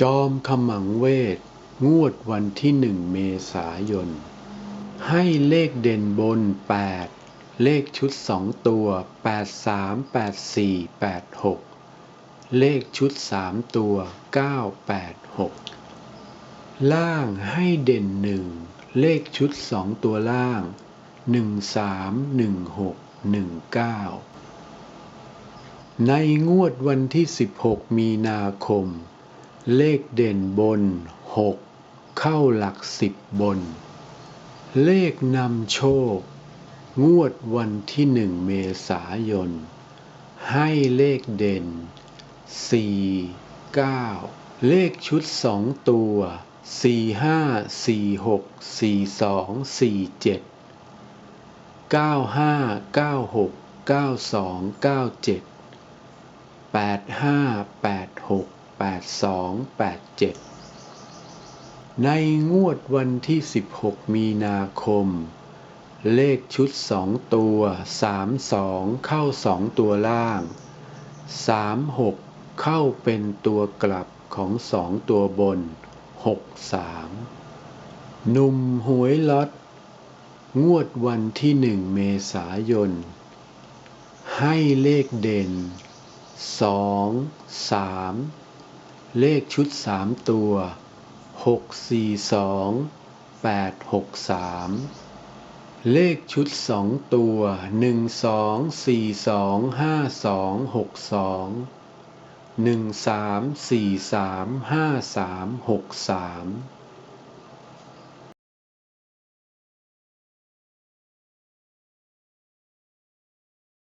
จอมขมังเวท งวดวันที่หนึ่งเมษายน ให้เลขเด่นบน 8 เลขชุด 2 ตัว 8 3 8 4 8 6 เลขชุด 3 ตัว 9 8 6 ล่างให้เด่น 1 เลขชุด 2 ตัวล่าง 1 3 1 6 1 9 ในงวดวันที่ 16 มีนาคม เลขเด่นบน 6 เข้าหลักสิบบน เลขนำโชค งวดวันที่หนึ่งเมษายน ให้เลขเด่น 4 9 เลขชุดสองตัว 4 5 4 6 4 2 4 7 9 5 9 6 9 2 9 7 8 5 8 6 8 2 8 7 ในงวดวันที่ 16 มีนาคม เลขชุด 2 ตัว 3 2 เข้า 2 ตัวล่าง 3 6 เข้าเป็นตัวกลับของ 2 ตัวบน 6 3 หนุ่มหวยล็อตงวดวันที่1เมษายน ให้เลขเด่น2 3 เลขชุด3ตัว6 4 2 8 6 3เลขชุด2ตัว1 2 4 2 5 2 6 2 1 3 4 3 5 3 6 3